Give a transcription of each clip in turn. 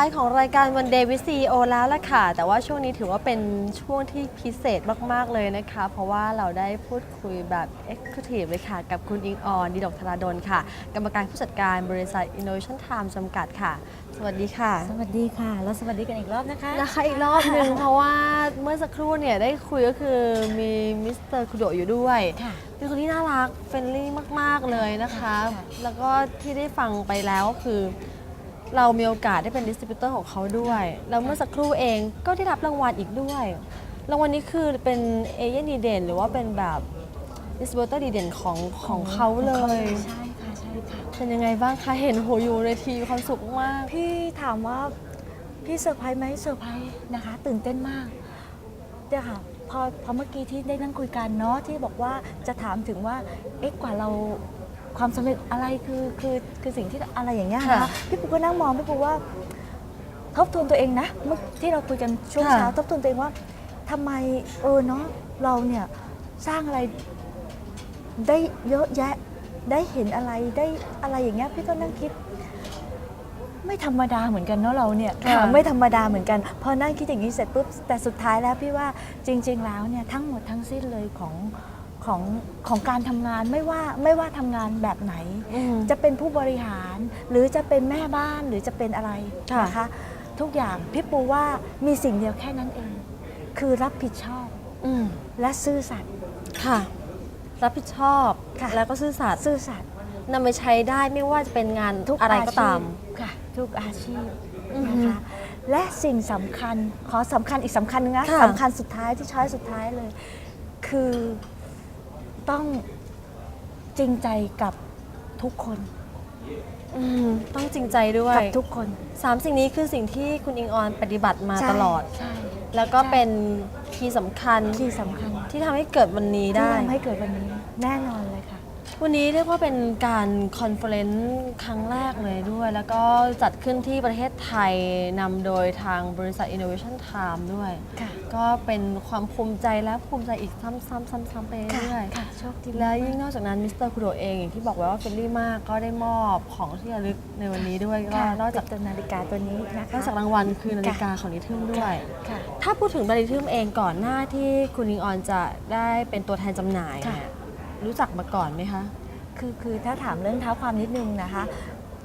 ท้ายของรายการวันเดย์วิซีโอแล้วล่ะค่ะ แต่ว่าช่วงนี้ถือว่าเป็นช่วงที่พิเศษมาก ๆ เลยนะคะ เพราะว่าเราได้พูดคุยแบบ Exclusive เลยค่ะ กับคุณอิงออนดีดกธราดลค่ะ กรรมการผู้จัดการบริษัท Innovation Time จำกัดค่ะ สวัสดีค่ะ สวัสดีค่ะ แล้วสวัสดีกันอีกรอบนะคะ นะคะอีกรอบหนึ่งเพราะว่าเมื่อสักครู่เนี่ยได้คุยก็คือมีมิสเตอร์คุโดะอยู่ด้วยค่ะ เป็นคนที่น่ารักเฟรนลี่มาก ๆ เลยนะคะ ค่ะ แล้วก็ที่ได้ฟังไปแล้วก็คือ เรามีโอกาสได้เป็นดิสติบิวเตอร์ของเขาด้วย แล้วเมื่อสักครู่เองก็ได้รับรางวัลอีกด้วย รางวัลนี้คือเป็นเอเย่นดีเด่นหรือว่าเป็นแบบดิสติบิวเตอร์ดีเด่นของของเขาเลย ใช่ค่ะใช่ค่ะเป็นยังไงบ้างคะ เห็นโหอยู่ในทีมีความสุขมากพี่ถามว่าพี่เซอร์ไพรส์ไหมเซอร์ไพรส์นะคะ ตื่นเต้นมากเดี๋ยวค่ะพอพอเมื่อกี้ที่ได้นั่งคุยกันเนาะที่บอกว่าจะถามถึงว่าเอ๊ะกว่าเรา ความสำเร็จอะไรคือคือคือสิ่งที่อะไรอย่างเงี้ยค่ะนะพี่ปูก็นั่งมองพี่ปูว่าทบทวนตัวเองนะเมื่อที่เราคุยกันช่วงค่ะ เช้าทบทวนตัวเองว่าทำไมเออเนาะเราเนี่ยสร้างอะไรได้เยอะแยะได้เห็นอะไรได้อะไรอย่างเงี้ยพี่ก็นั่งคิด ไม่ธรรมดาเหมือนกันเนาะเราเนี่ยค่ะ ไม่ธรรมดาเหมือนกันพอนั่งคิดอย่างนี้เสร็จปุ๊บแต่สุดท้ายแล้วพี่ว่าจริง ๆ แล้วเนี่ยทั้งหมดทั้งสิ้นเลยของ ของของการทำงานไม่ว่าไม่ว่าทำงานแบบไหนอืมจะเป็นผู้บริหาร หรือจะเป็นแม่บ้านหรือจะเป็นอะไรค่ะนะคะทุกอย่างพี่ปูว่ามีสิ่งเดียวแค่นั้นเอง คือรับผิดชอบอืมและซื่อสัตย์ค่ะ รับผิดชอบค่ะแล้วก็ซื่อสัตย์ซื่อสัตย์นำไปใช้ได้ไม่ว่าจะเป็นงานทุกอะไรก็ชีพตามค่ะ ทุกอาชีพอือฮึนะคะและสิ่งสำคัญขอสำคัญอีกสำคัญนึงนะค่ะสำคัญสุดท้ายที่ช้อยสุดท้ายเลย คือ ต้องจริงใจกับทุกคน อืมต้องจริงใจด้วยกับทุกคนสามสิ่งนี้คือสิ่งที่คุณอิงออนปฏิบัติมาใช่ตลอด ใช่แล้วก็ใช่เป็นคีย์สำคัญที่สำคัญที่ทำให้เกิดวันนี้ที่ได้ ทำให้เกิดวันนี้แน่นอนเลยค่ะ วันนี้เรียกว่าเป็นการคอนเฟอเรนซ์ครั้งแรกเลยด้วย แล้วก็จัดขึ้นที่ประเทศไทยนำโดยทางบริษัท Innovation Time ด้วย ค่ะ ก็เป็นความภูมิใจและภูมิใจอีกซ้ำๆๆๆไปค่ะเรื่อยค่ะโชคดีๆและยิ่งนอกจากนั้นมิสเตอร์คุโดเองอย่างที่บอกไว้ว่าเฟรนลี่มากก็ได้มอบของที่ระลึกในวันนี้ด้วยก็ค่ะนอกจากตัวนาฬิกาตัวนี้นะคะนอกจากรางวัลคือนาฬิกาของนิทึมด้วย ค่ะ ถ้าพูดถึงบริทึมเองก่อนหน้าที่คุณอิงออนจะได้เป็นตัวแทนจำหน่ายค่ะ เนี่ย รู้จักมาก่อนไหมคะ คือคือถ้าถามเรื่องเท้าความนิดนึงนะคะ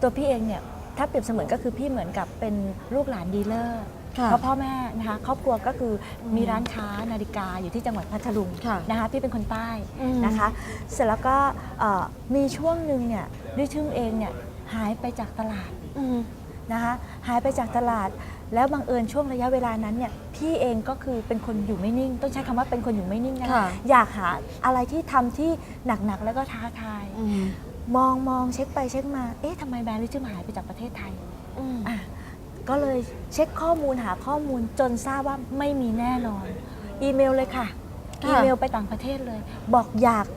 ตัวพี่เองเนี่ยถ้าเปรียบเสมือนก็คือพี่เหมือนกับเป็นลูกหลานดีลเลอร์ค่ะเพราะพ่อแม่นะคะครอบครัวก็คืออมมีร้านค้านาฬิกาอยู่ที่จังหวัดพัทลุงค่ะนะคะพี่เป็นคนใต้อืม นะคะ เสร็จแล้วก็เอ่อมีช่วงหนึ่งเนี่ยดิทึมเองเนี่ยหายไปจากตลาดอืมนะคะหายไปจากตลาด แล้วบังเอิญช่วงระยะเวลานั้นเนี่ยพี่เองก็คือเป็นคนอยู่ไม่นิ่ง ต้องใช้คำว่าเป็นคนอยู่ไม่นิ่งนะค่ะ อยากหาอะไรที่ทำที่หนักๆแล้วก็ท้าทาย อืมมองมองเช็คไปเช็คมา เอ๊ะทำไมแบรนด์ลิทึมหายไปจากประเทศไทย อืม อะก็เลยเช็คข้อมูลหาข้อมูลจนทราบว่าไม่มีแน่นอน อีเมลเลยค่ะ ค่ะ อีเมลไปต่างประเทศเลย บอกอยาก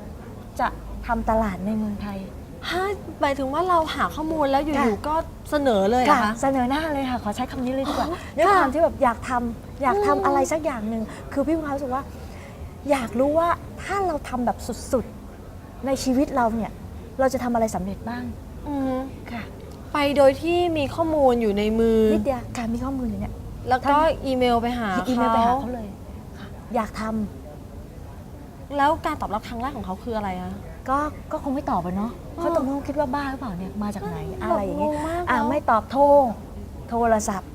จะทำตลาดในเมืองไทย ฮะหมายถึงว่าเราหาข้อมูลแล้วอยู่ๆก็เสนอเลยเหรอะค่ะคะ เสนอหน้าเลยค่ะขอใช้คำนี้เลยดีกว่าอ๋อด้วยความค่ะที่แบบอยากทำอยากทำอืม อะไรสักอย่างหนึ่งคือพี่มีความรู้สึกว่า อยากรู้ว่าถ้าเราทำแบบสุดๆในชีวิตเราเนี่ย เราจะทำอะไรสำเร็จบ้างอืมค่ะไปโดยที่มีข้อมูลอยู่ในมือ นิดเดียวการมีข้อมูลอยู่เนี่ย แล้วก็อีเมลไปหาอีเมลไปหาเขาเขาเลยค่ะอยากทำแล้วการตอบรับครั้งแรกของเขาคืออะไรคะ ก็ก็คงไม่ตอบอะเนาะอ๋อเขาตรงนู้นคิดว่าบ้าหรือเปล่าเนี่ยมาจากไหนอืมอะไรอย่างงี้งงมากอ่าเนอะไม่ตอบโทรโทรศัพท์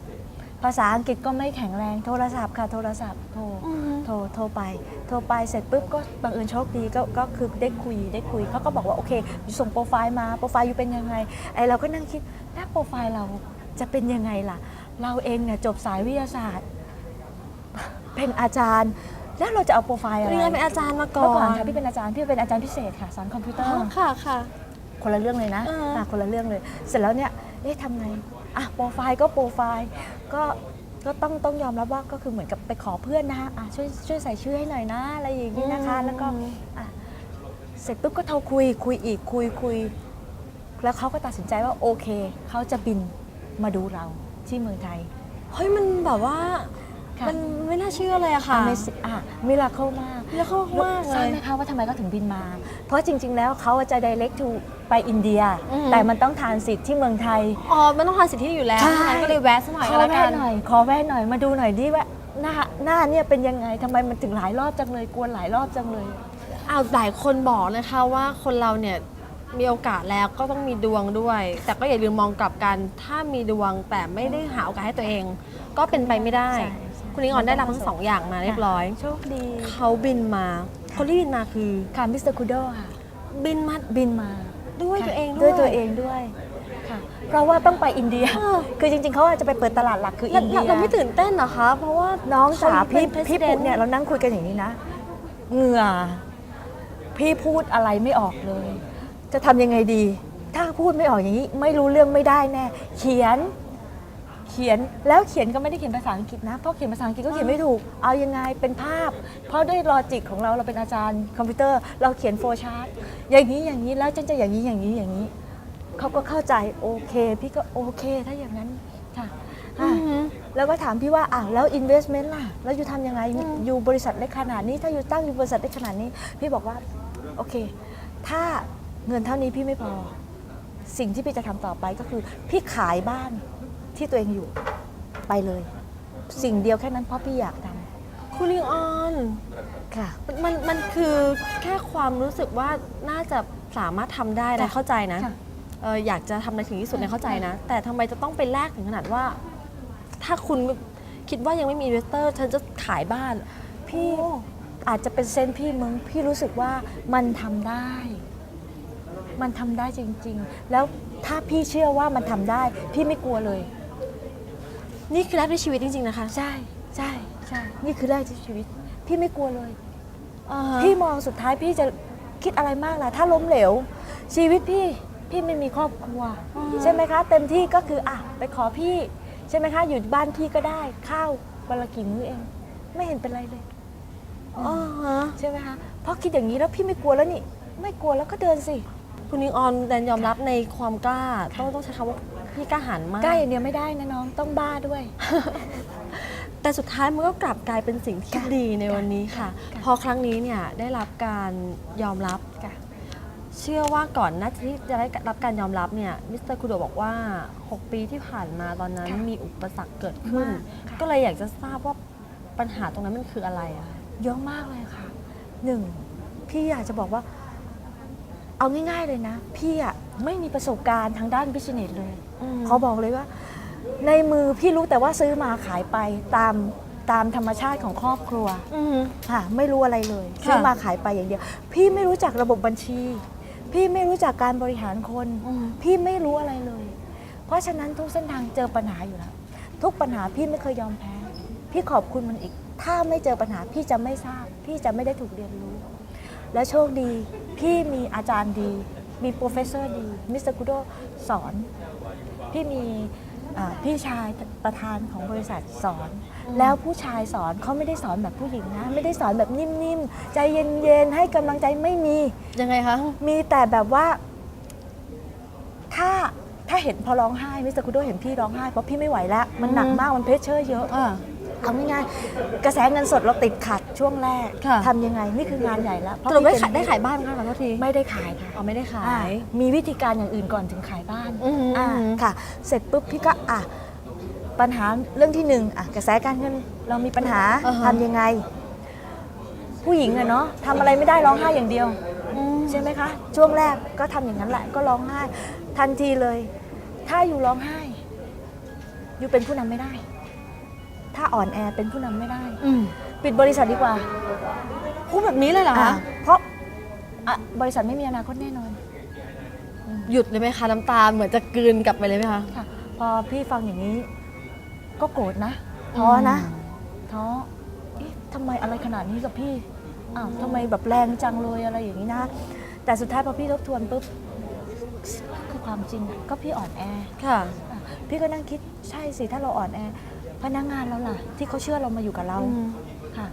ภาษาอังกฤษก็ไม่แข็งแรงโทรศัพท์ค่ะโทรศัพท์โทรอืมโทรโทรไป โทรไปเสร็จปุ๊บก็บังเอิญโชคดีก็ก็คือได้คุยได้คุยเขาก็บอกว่าโอเคอยู่ส่งโปรไฟล์มาโปรไฟล์อยู่เป็นยังไงไอเราก็นั่งคิดถ้าโปรไฟล์เราจะเป็นยังไงล่ะ เราเองเนี่ยจบสายวิทยาศาสตร์ เป็นอาจารย์ แล้วเราจะเอาโปรไฟล์อะไรเรียนเป็นอาจารย์มาก่อเมื่อก่อนนค่ะพี่เป็นอาจารย์พี่เป็นอาจารย์พิเศษค่ะสอนคอมพิวเตออ๋ร์อค่ะค่ะ คนละเรื่องเลยนะเอออะคนละเรื่องเลย เสร็จแล้วเนี่ยเอ๊ะทำไงอะโปรไฟล์ก็โปรไฟล์ก็ก็ต้องต้องยอมรับว่าก็คือเหมือนกับไปขอเพื่อนนะคะอะช่วยช่วยใส่ชื่อให้หน่อยนะอะไรอย่างนี้นะคะ แล้วก็อะเสร็จปุ๊บก็โทรคุยคุยอีกคุยคุย แล้วเขาก็ตัดสินใจว่าโอเคเขาจะบินมาดูเราที่เมืองไทย เฮ้ยมันแบบว่าค่ะ มันไม่น่าเชื่อเลยอะค่ะ Amazing อะมิราเคิลมาก แล้วเขามากทเลราบยไหมคะว่าทำไมเขาถึงบินมา เพราะจริง ๆ แล้วเขาจะ direct to ไปอินเดีย อืม แต่มันต้องทานสิทธิ์ที่เมืองไทย อ๋อ มันต้องทานสิทธิอยู่แล้วใช่ ฉะนั้นก็เลยแวะสักหน่อยขก็อแล้วกัแว่น หน่อย ขอแว่หน่อยมาดูหน่อยดิว่าหน้าหน้าเนี่ยเป็นยังไงทำไมมันถึงหลายรอบจังเลยกวนหลายรอบจังเลย อ้าวหลายคนบอกนะคะว่าคนเราเนี่ยมีโอกาสแล้วก็ต้องมีดวงด้วย แต่ก็อย่าลืมมองกลับกัน ถ้ามีดวงแต่ไม่ได้หาโอกาสให้ตัวเอง ก็เป็นไปไม่ได้ ใช่ใช่ คุณนิงออนได้รับทั้งสองอย่างมาเรียบร้อย โชคดี เขาบินมา คนที่บินมาคือ ค่ะมิสเตอร์คูโดค่ะ บินมาบินมาด้วยค่ะตัวเองด้วยตัวเองด้วยค่ะ เพราะว่าต้องไปอินเดียเออคือจริงๆเขาอาจจะไปเปิดตลาดหลักคือเราอินเดียเราไม่ตื่นเต้นเหรอคะ เพราะว่าน้องจ๋าเขาพี่เป็นพี่ president ปุ๊เนี่ยเรานั่งคุยกันอย่างนี้นะ เหงื่อพี่พูดอะไรไม่ออกเลย จะทำยังไงดี ถ้าพูดไม่ออกอย่างนี้ ไม่รู้เรื่องไม่ได้แน่ เขียน เขียนแล้วเขียนก็ไม่ได้เขียนภาษาอังกฤษนะเพราะเขียนภาษาอังกฤษก็เขียนไม่ถูก เอายังไงเป็นภาพ เพราะด้วยลอจิกของเราเราเป็นอาจารย์คอมพิวเตอร์ เราเขียนโฟล์ชาร์ตอย่างนี้อย่างนี้แล้วฉันจะอย่างนี้อย่างนี้อย่างนี้เขาก็เข้าใจโอเค พี่ก็โอเคถ้าอย่างนั้นค่ะอือะอหือแล้วก็ถามพี่ว่าอะแล้ว investment ล่ะ แล้วอยู่ทำยังไงอืมอยู่บริษัทเล็กขนาดนี้ ถ้าอยู่ตั้งอยู่บริษัทเล็กขนาดนี้ พี่บอกว่าโอเค ถ้าเงินเท่านี้พี่ไม่พอ สิ่งที่พี่จะทำต่อไปก็คือ พี่ขายบ้าน ที่ตัวเองอยู่ไปเลย สิ่งเดียวแค่นั้นเพราะพี่อยากทคุณลิงออนำค่ะ มันมันคือแค่ความรู้สึกว่าน่าจะสามารถทำได้นะ ค่ะเข้าใจนะค่ะ เอออยากจะทำในถึงที่สุดในค่ะเข้าใจนะ แต่ทำไมจะต้องไปแลกถึงขนาดว่า ถ้าคุณคิดว่ายังไม่มีอินเวสเตอร์ ฉันจะขายบ้าน พี่อาจจะเป็นเซนส์พี่มึงพี่รู้สึกว่ามันทำได้ มันทำได้จริง ๆ แล้วถ้าพี่เชื่อว่ามันทำได้ พี่ไม่กลัวเลย นี่คือแรกในชีวิตจริง ๆ นะคะ ใช่ ใช่ ใช่ นี่คือแรกที่ชีวิต พี่ไม่กลัวเลยอ่าฮะพี่มองสุดท้ายพี่จะคิดอะไรมากล่ะ ถ้าล้มเหลว ชีวิตพี่ พี่ไม่มีครอบครัว ใช่ไหมคะ เต็มที่ก็คืออะไปขอพี่ ใช่ไหมคะ อยู่บ้านพี่ก็ได้ ข้าววันละกี่มื้อเอง ไม่เห็นเป็นไรเลยอ่าฮะใช่ไหมคะเพราะคิดอย่างนี้แล้วพี่ไม่กลัวแล้วนี่ ไม่กลัวแล้วก็เดินสิ คุณนิงออนแดนยอมรับในความกล้า ต้องต้องใช้คำว่า พี่กล้าหาญมากกล้าอย่างเดียวไม่ได้นะน้องต้องบ้าด้วย แต่สุดท้ายมันก็กลับกลายเป็นสิ่งที่ค่ะดีในวันนี้ค่ะค่ะ พอครั้งนี้เนี่ยได้รับการยอมรับ ค่ะ เชื่อว่าก่อนหน้าที่จะได้รับการยอมรับเนี่ยมิสเตอร์คูโดบอกว่า 6 ปีที่ผ่านมาตอนนั้นค่ะมีอุปสรรคเกิดขึ้น มากค่ะ ก็เลยอยากจะทราบว่าปัญหาตรงนั้นมันคืออะไรอะคะ เยอะมากเลยค่ะหนึ่งพี่อยากจะบอกว่า เอาง่ายๆเลยนะ พี่อะไม่มีประสบการณ์ทางด้านบิสเนสเลยเขาบอกเลยว่า ในมือพี่รู้แต่ว่าซื้อมาขายไปตามตามธรรมชาติของครอบครัวอืมค่ะไม่รู้อะไรเลยค่ะซื้อมาขายไปอย่างเดียว พี่ไม่รู้จักระบบบัญชี พี่ไม่รู้จักการบริหารคนอืมพี่ไม่รู้อะไรเลย เพราะฉะนั้นทุกเส้นทางเจอปัญหาอยู่แล้วทุกปัญหาพี่ไม่เคยยอมแพ้ พี่ขอบคุณมันอีก ถ้าไม่เจอปัญหาพี่จะไม่ทราบ พี่จะไม่ได้ถูกเรียนรู้ และโชคดี พี่มีอาจารย์ดี มีโปรเฟสเซอร์ดี มิสเตอร์คุโดสอน พี่มีอ่าพี่ชายประธานของบริษัทสอน แล้วผู้ชายสอนเขาไม่ได้สอนแบบผู้หญิงนะ ไม่ได้สอนแบบนิ่มๆ ใจเย็นๆ ให้กำลังใจไม่มี ยังไงคะ มีแต่แบบว่า ถ้าถ้าเห็นพอร้องไห้มิสเตอร์คุโดเห็นพี่ร้องไห้เพราะพี่ไม่ไหวแล้ว มันหนักอืมมากมันเพชเชอร์เยอะอ่า เอาง่ายๆกระแสเงินสดเราติดขัดช่วงแรกค่ะ ทำยังไงนี่คืองานใหญ่แล้วสรุปได้พี่ขายเป็นได้ขายบ้านไหมคะขอโทษทีไม่ได้ขายค่ะเอาไม่ได้ขาอ่ายมีวิธีการอย่างอื่นก่อนถึงขายบ้านอือหืออ่าค่ะ เสร็จปุ๊บพี่ก็อะปัญหาเรื่องที่หนึ่งอะกระแสการเงินเรามีปัญหาอ่าฮะ ทำยังไง ผู้หญิงอะเนาะทำอะไรไม่ได้ร้องไห้อย่างเดียว อืม ใช่ไหมคะ ช่วงแรกก็ทำอย่างนั้นแหละ ก็ร้องไห้ ทันทีเลย ถ้าอยู่ร้องไห้ อยู่เป็นผู้นำไม่ได้ ถ้าอ่อนแอเป็นผู้นำไม่ได้ อืมปิดบริษัทดีกว่าพูดแบบนี้เลยเหรออะคะเพราะอะบริษัทไม่มีอนาคตแน่นอนหยุดเลยไหมคะน้ำตาเหมือนจะกลืนกลับไปเลยไหมคะ ค่ะ พอพี่ฟังอย่างนี้ ก็โกรธนะท้อนะท้อเอ๊ะทำไมอะไรขนาดนี้กับพี่อ้าวทำไมแบบแรงจังเลยอะไรอย่างนี้นะ แต่สุดท้ายพอพี่ทบทวนปุ๊บคือความจริงอะก็พี่อ่อนแอ ค่ะอะพี่ก็นั่งคิดใช่สิถ้าเราอ่อนแอ พนักงานเราล่ะ ที่เขาเชื่อเรามาอยู่กับเราอืมค่ะ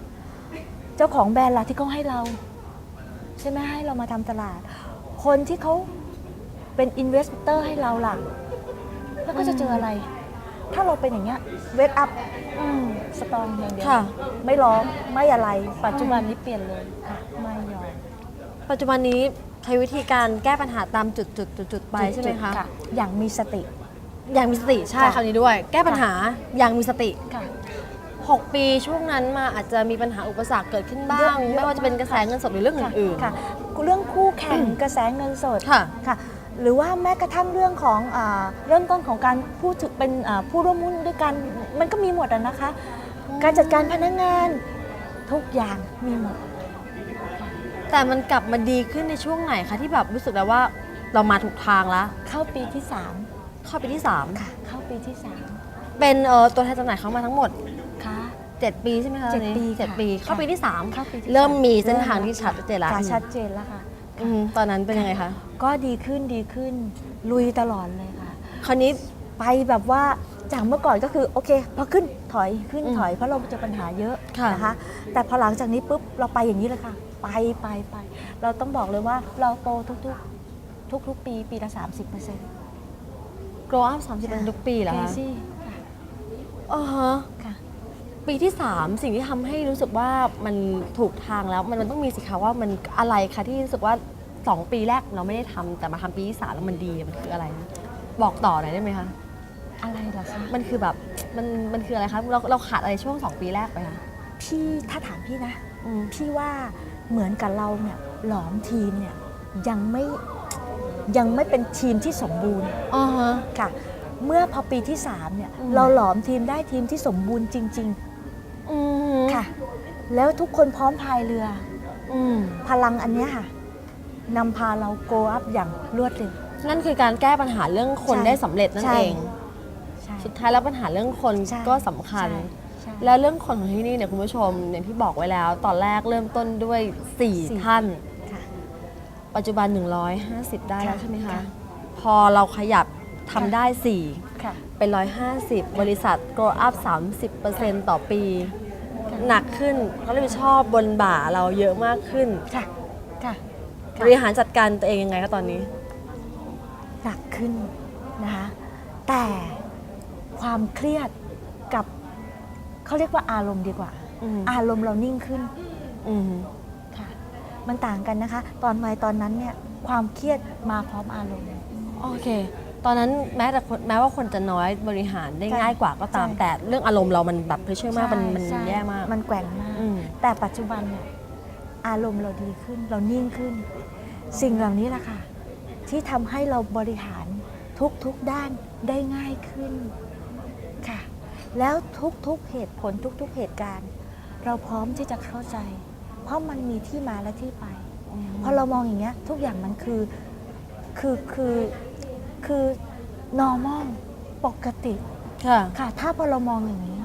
เจ้าของแบรนด์ล่ะที่เขาให้เรา ใช่ไหมให้เรามาทำตลาด คนที่เขาเป็นอินเวสเตอร์ให้เราล่ะ แล้วก็จะเจออะไร ถ้าเราเป็นอย่างเงี้ยเวทอัพสตรองอย่างเดียวค่ะไม่ร้องไม่อะไร ปัจจุบันนี้เปลี่ยนเลยค่ะไม่ยอมปัจจุบันนี้ใช้วิธีการแก้ปัญหาตามจุดจุดจุดจุดๆๆๆไปใช่ไหมคะ อย่างมีสติ อย่างมีสติใช่ค่ะ คำนี้ด้วย แก้ปัญหาอย่างมีสติ ค่ะ 6 ปีช่วงนั้นมาอาจจะมีปัญหาอุปสรรคเกิดขึ้นบ้าง เยอะไม่ว่าจะเป็นกระแสเงินสดหรือเรื่องอื่นค่ะเรื่องคู่แข่งกระแสเงินสดค่ะ ค่ะหรือว่าแม้กระทั่งเรื่องของอาเริ่มต้นของการพูดถึงเป็นอ่าผู้ร่วมหุ้นด้วยกันมันก็มีหมดอะนะคะ การจัดการพนักงานทุกอย่างมีหมดๆแต่มันกลับมาดีขึ้นในช่วงไหนคะที่แบบรู้สึกแล้วว่าเรามาถูกทางแล้วเข้าปีที่ เข้าปีที่ 3 ค่ะ เข้าปีที่3เป็นเอ่อตัวแทนจำหน่ายเขามาทั้งหมด3ค่ะ 7 ปีใช่ไหมคะเจ็ดตอนนี้ปีเจ็ดค่ะปี เข้าค่ะปีที่3เข้าปีที่เริ่มสาม มีเส้นทางเริ่มที่ชัดเจนแล้วค่ะชัดเจนแล้วค่ะ อืมตอนนั้นเป็นยังไงคะก็ดีขึ้นดีขึ้น ลุยตลอดเลยค่ะ คราวนี้ ไปแบบว่าจากเมื่อก่อนก็คือโอเคพอขึ้นถอยขึ้นอืมถอยเพราะเราเจอปัญหาเยอะค่ะ นะคะแต่พอหลังจากนี้ปุ๊บเราไปอย่างนี้เลยค่ะ ไปไปไป เราต้องบอกเลยว่าเราโตทุกๆ ทุกๆ ปีปีละ 30%เปอร์เซ็นต์ grow up 30เป็นทุกปีเหรอเคคะซี่ค่ะอ๋อฮะค่ะ ปีที่ 3 สิ่งที่ทำให้รู้สึกว่ามันถูกทางแล้วมันมันต้องมีสิคะว่ามันอะไรคะที่รู้สึกว่า 2 ปีแรกเราไม่ได้ทำแต่มาทำปีที่สามแล้วมันดีมันคืออะไรนะบอกต่อหน่อยได้ไหมคะ อะไรเหรอคะ มันคือแบบมันมันคืออะไรคะเราเราขาดอะไรช่วง2ปีแรกไปคะ พี่ถ้าถามพี่นะอืม พี่ว่าเหมือนกับเราเนี่ยหลอมทีมเนี่ยยังไม่ ยังไม่เป็นทีมที่สมบูรณ์อ๋อฮะ ค่ะ เมื่อพอปีที่ 3 เนี่ย อืม เราหลอมทีมได้ทีมที่สมบูรณ์จริง อืมๆ ค่ะ แล้วทุกคนพร้อมพายเรือ อืมพลังอันเนี้ยค่ะนำพาเราโกอัพอย่างรวดเร็ว นั่นคือการแก้ปัญหาเรื่องคนใช่ได้สำเร็จนั่นใช่ เอง ใช่ สุดท้ายแล้วปัญหาเรื่องคนใช่ ก็สำคัญ ใช่ใช่แล้วเรื่องคนของที่นี่เนี่ยคุณผู้ชมอย่างที่บอกไว้แล้ว ตอนแรกเริ่มต้นด้วย สี่4 ท่านค่ะ ปัจจุบัน 150 ได้แล้วค่ะใช่ไหมคะค่ะพอเราขยับทำค่ะได้ ค่ะ 4 เป็น 150 บริษัท grow up 30%ต่อปี หนักขึ้นเขารับผิดชอบบนบ่าเราเยอะมากขึ้น ค่ะ ค่ะ บริหารจัดการตัวเองยังไงคะตอนนี้ หนักขึ้นนะคะแต่ความเครียดกับเขาเรียกว่าอารมณ์ดีกว่า อืม อารมณ์เรานิ่งขึ้น อืมค่ะ มันต่างกันนะคะ ตอนวัยตอนนั้นเนี่ยความเครียดมาพร้อมอารมณ์ โอเค ตอนนั้นแม้แต่คนแม้ว่าคนจะน้อยบริหารได้ใช่ง่ายกว่าก็ตาม ใช่ แต่เรื่องอารมณ์เรามันแบบเพรสเชอร์มากมันมันใช่แย่มากมันแกว่งมาก อืมแต่ปัจจุบันเนี่ยอารมณ์เราดีขึ้น เรานิ่งขึ้น สิ่งเหล่านี้แหละค่ะที่ทำให้เราบริหารทุกๆด้านได้ง่ายขึ้นค่ะ แล้วทุกๆเหตุผลทุกๆเหตุการณ์ เราพร้อมที่จะเข้าใจ เพราะมันมีที่มาและที่ไป พอเรามองอย่างเงี้ยทุกอย่างมันคือคือคือคือ normal ปกติค่ะค่ะถ้าพอเรามองอย่างนี้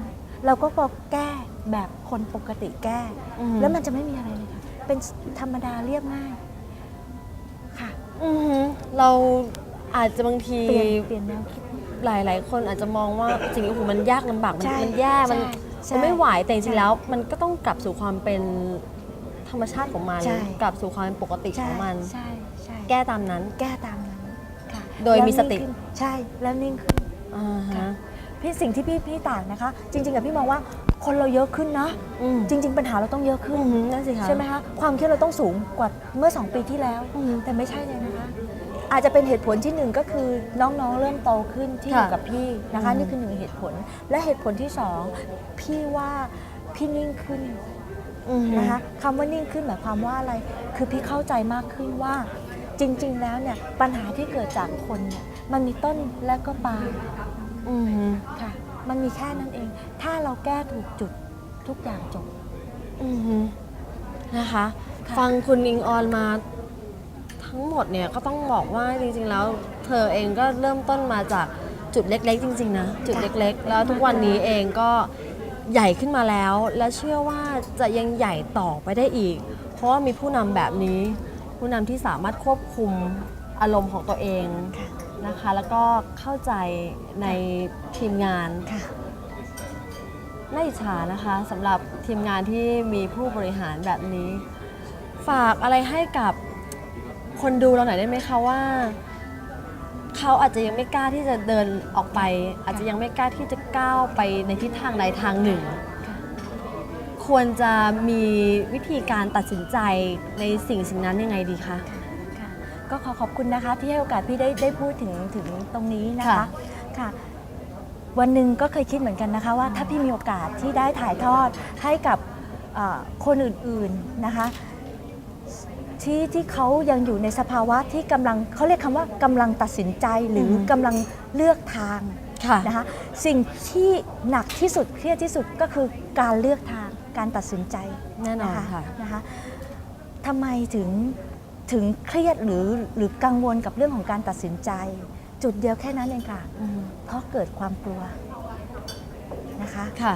เราก็พอแก้แบบคนปกติแก้อืมแล้วมันจะไม่มีอะไรเลยค่ะเป็นธรรมดาเรียบง่ายค่ะอือหือเราอาจจะบางทีเปลี่ยนเปลี่ยนแนวคิดหลายๆคนอาจจะมองว่าสิ่งที่โอ้โหมันยากลำบากมันใช่มันแย่มันใช่มันไม่ไหวแต่จใช่ริงๆแล้ว มันก็ต้องกลับสู่ความเป็น ธรรมชาติของมัน ใช่ กลับสู่ความเป็นปกติของมัน ใช่ใช่แก้ตามนั้น แก้ตามนั้นค่ะโดยมีสติ แล้วนิ่งขึ้นใช่แล้วนิ่งขึ้น อ่าฮะพี่สิ่งที่พี่พี่ต่างนะคะ จริง ๆกับพี่มองว่าคนเราเยอะขึ้นนะ อืมจริง ๆ ปัญหาเราต้องเยอะขึ้น อือหือนั่นสิคะ ใช่ไหมคะความเครียดเราต้องสูงกว่าเมื่อ 2 ปีที่แล้ว อืมแต่ไม่ใช่เลยนะคะ อาจจะเป็นเหตุผลที่หนึ่งก็คือน้องๆเริ่มโตขึ้นที่อยู่ค่ะกับพี่นะคะ อืม นี่คือหนึ่งเหตุผลและเหตุผลที่สองพี่ว่าพี่นิ่งขึ้นอือหือ นะคะคำว่านิ่งขึ้นหมายความว่าอะไร คือพี่เข้าใจมากขึ้นว่า จริง ๆ แล้วเนี่ยปัญหาที่เกิดจากคนเนี่ยมันมีต้นและก็ปลายอือหือค่ะ มันมีแค่นั้นเอง ถ้าเราแก้ถูกจุดทุกอย่างจบอือหือนะคะค่ะฟังคุณอิงออนมาทั้งหมดเนี่ยก็ต้องบอกว่าจริง ๆ แล้ว เธอเองก็เริ่มต้นมาจากจุดเล็ก ๆ จริง ๆ นะ จุดเล็ก ๆ แล้วทุกวันนี้เองก็ ใหญ่ขึ้นมาแล้ว และเชื่อว่าจะยังใหญ่ต่อไปได้อีก เพราะว่ามีผู้นำแบบนี้ ผู้นำที่สามารถควบคุมอารมณ์ของตัวเองนะคะ แล้วก็เข้าใจในทีมงานน่าอิจฉานะคะสำหรับทีมงานที่มีผู้บริหารแบบนี้ ฝากอะไรให้กับคนดูเราหน่อยได้ไหมคะว่า เขาอาจจะยังไม่กล้าที่จะเดินออกไป อาจจะยังไม่กล้าที่จะก้าวไปในทิศทางใดทางหนึ่ง ควรจะมีวิธีการตัดสินใจในสิ่งสิ่งนั้นยังไงดีคะ ค่ะก็ขอขอบคุณนะคะที่ให้โอกาสพี่ได้ได้พูดถึงถึงตรงนี้นะคะ ค่ะ ค่ะ วันหนึ่งก็เคยคิดเหมือนกันนะคะว่าถ้าพี่มีโอกาสที่ได้ถ่ายทอดให้กับเอ่อคนอื่นๆนะคะ ที่ที่เขายังอยู่ในสภาวะที่กำลังเขาเรียกคำว่ากำลังตัดสินใจหรืออม กำลังเลือกทางค่ะ นะคะสิ่งที่หนักที่สุดเครียดที่สุดก็คือการเลือกทางการตัดสินใจ แน่นอนนะคะค่ะ นะคะทำไมถึงถึงเครียดหรือหรือกังวลกับเรื่องของการตัดสินใจ จุดเดียวแค่นั้นเองค่ะ อืมเพราะเกิดความกลัวนะคะ ค่ะ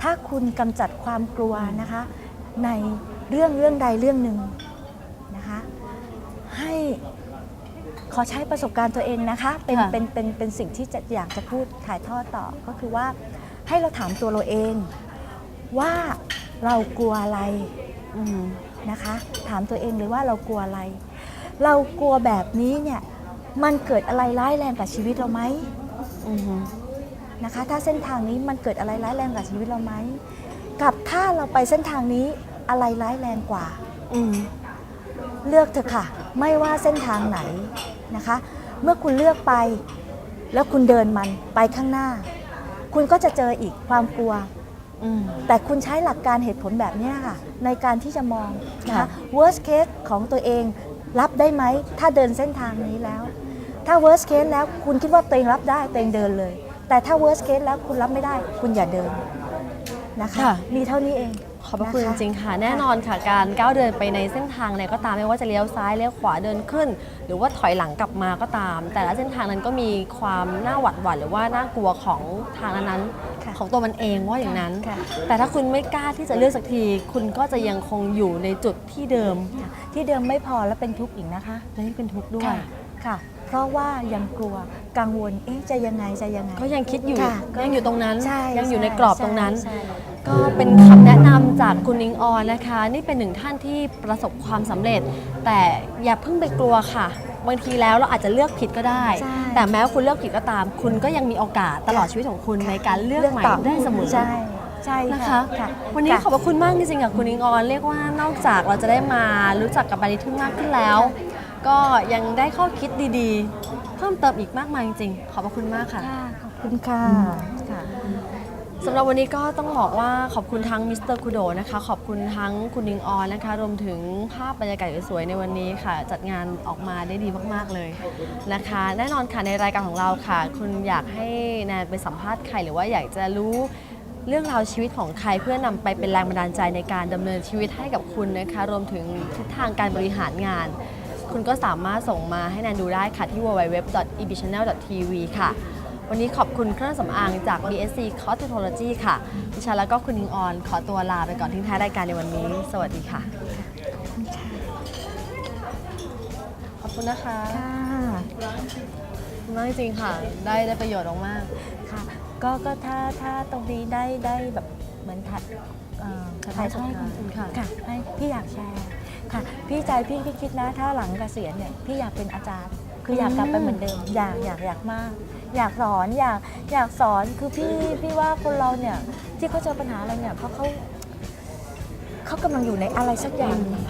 ถ้าคุณกำจัดความกลัวนะคะ ในเรื่องเรื่องใดเรื่องหนึ่งนะคะ ให้ขอใช้ประสบการณ์ตัวเองนะคะ เป็นค่ะเป็นเป็นเป็นสิ่งที่จะอยากจะพูดถ่ายทอดต่อก็คือว่าให้เราถามตัวเราเอง ว่าเรากลัวอะไรอืมนะคะ ถามตัวเองเลยว่าเรากลัวอะไร เรากลัวแบบนี้เนี่ยมันเกิดอะไรร้ายแรงกับชีวิตเราไหมอืมนะคะถ้าเส้นทางนี้มันเกิดอะไรร้ายแรงกับชีวิตเราไหมกับถ้าเราไปเส้นทางนี้อะไรร้ายแรงกว่าอืมเลือกเถอะค่ะ ไม่ว่าเส้นทางไหนนะคะ เมื่อคุณเลือกไปแล้วคุณเดินมันไปข้างหน้า คุณก็จะเจออีกความกลัวอืมแต่คุณใช้หลักการเหตุผลแบบเนี้ยค่ะ ในการที่จะมองนะคะค่ะ worst case ของตัวเองรับได้ไหม ถ้าเดินเส้นทางนี้แล้ว ถ้า worst case แล้วคุณคิดว่าตัวเองรับได้ตัวเองเดินเลย แต่ถ้า worst case แล้วคุณรับไม่ได้ คุณอย่าเดินนะคะค่ะมีเท่านี้เอง ขอบพระคุณนจริงๆค่ะ แน่นอนค่ะการก้าวเดินไปในเส้นทางไหนก็ตามไม่ว่าจะเลี้ยวซ้ายเลี้ยวขวาเดินขึ้น หรือว่าถอยหลังกลับมาก็ตาม แต่ละเส้นทางนั้นก็มีความน่าหวาดหวั่นหรือว่าน่ากลัวของทางนั้นค่ะๆของตัวมันเองว่าอย่างนั้นค่ะแต่ถ้าคุณไม่กล้าที่จะเลือกสักที คุณก็จะยังคงอยู่ในจุดที่เดิมค่ะที่เดิมไม่พอแล้วเป็นทุกข์อีกนะคะและนี่เป็นทุกข์ด้วยค่ะค่ะเพราะว่ายังกลัวกังวลเอ๊ะจะยังไงจะยังไง ก็ยังคิดอยู่ค่ะก็ยังอยู่ตรงนั้นใช่ยังอยู่ในช่กรอบตรงนั้นใช่ก็เป็นคำแนะนำ จากคุณนิงออนนะคะ นี่เป็นหนึ่งท่านที่ประสบความสำเร็จ แต่อย่าเพิ่งไปกลัวค่ะ บางทีแล้วเราอาจจะเลือกผิดก็ได้ ใช่แต่แม้ว่าคุณเลือกผิดก็ตาม คุณก็ยังมีโอกาสตลอดชีวิตของคุณในการเลือกใหม่ต่อ ได้เสมอ ใช่ ใช่นะคะค่ะวันนี้ค่ะขอบพระคุณมากจริงๆกับคุณนิงออน เรียกว่านอกจากเราจะได้มารู้จักกับบาริทึมมากขึ้นแล้ว ก็ยังได้ข้อคิดดีๆ เพิ่มเติมอีกมากมายจริงๆ ขอบพระคุณมากค่ะ ค่ะ ขอบคุณค่ะ ค่ะ สำหรับวันนี้ก็ต้องบอกว่าขอบคุณทั้งมิสเตอร์คุโดนะคะ ขอบคุณทั้งคุณนิงออนนะคะ รวมถึงภาพบรรยากาศสวยๆในวันนี้ค่ะ จัดงานออกมาได้ดีมากๆเลยนะคะ แน่นอนค่ะในรายการของเราค่ะ คุณอยากให้แนนไปสัมภาษณ์ใครหรือว่าอยากจะรู้เรื่องราวชีวิตของใครเพื่อนำไปเป็นแรงบันดาลใจในการดำเนินชีวิตให้กับคุณนะคะ รวมถึงทิศทางการบริหารงาน คุณก็สามารถส่งมาให้แนนดูได้ค่ะที่ www.ebchannel.tv ค่ะ วันนี้ขอบคุณเครื่องสำอางจาก BSC Cosmetology ค่ะดิฉันแล้วก็คุณนิงออน ขอตัวลาไปก่อนทิ้งท้ายรายการในวันนี้ สวัสดีค่ะ ขอบคุณนะคะค่ะขอบคุณมากจริงๆค่ะ ได้ได้ประโยชน์มากค่ะ ก็ก็ถ้าถ้าตรงนี้ได้ได้แบบเหมือนถ่ายเอ่อถ่ายทอดถ่ายทอดให้ประสบการณ์คุณค่ะค่ะให้พี่อยากแชร์ค่ะ พี่ใจพี่พี่คิดนะ ถ้าหลังเกษียณเนี่ยพี่อยากเป็นอาจารย์ คืออยากกลับไปเหมือนเดิม อยากอยากอยากมาก อยากสอนอยากอยากสอนคือพี่พี่ว่าคนเราเนี่ยที่เขาเจอปัญหาอะไรเนี่ยเพราะเขาเขากำลังอยู่ในอะไรสักอย่างนึง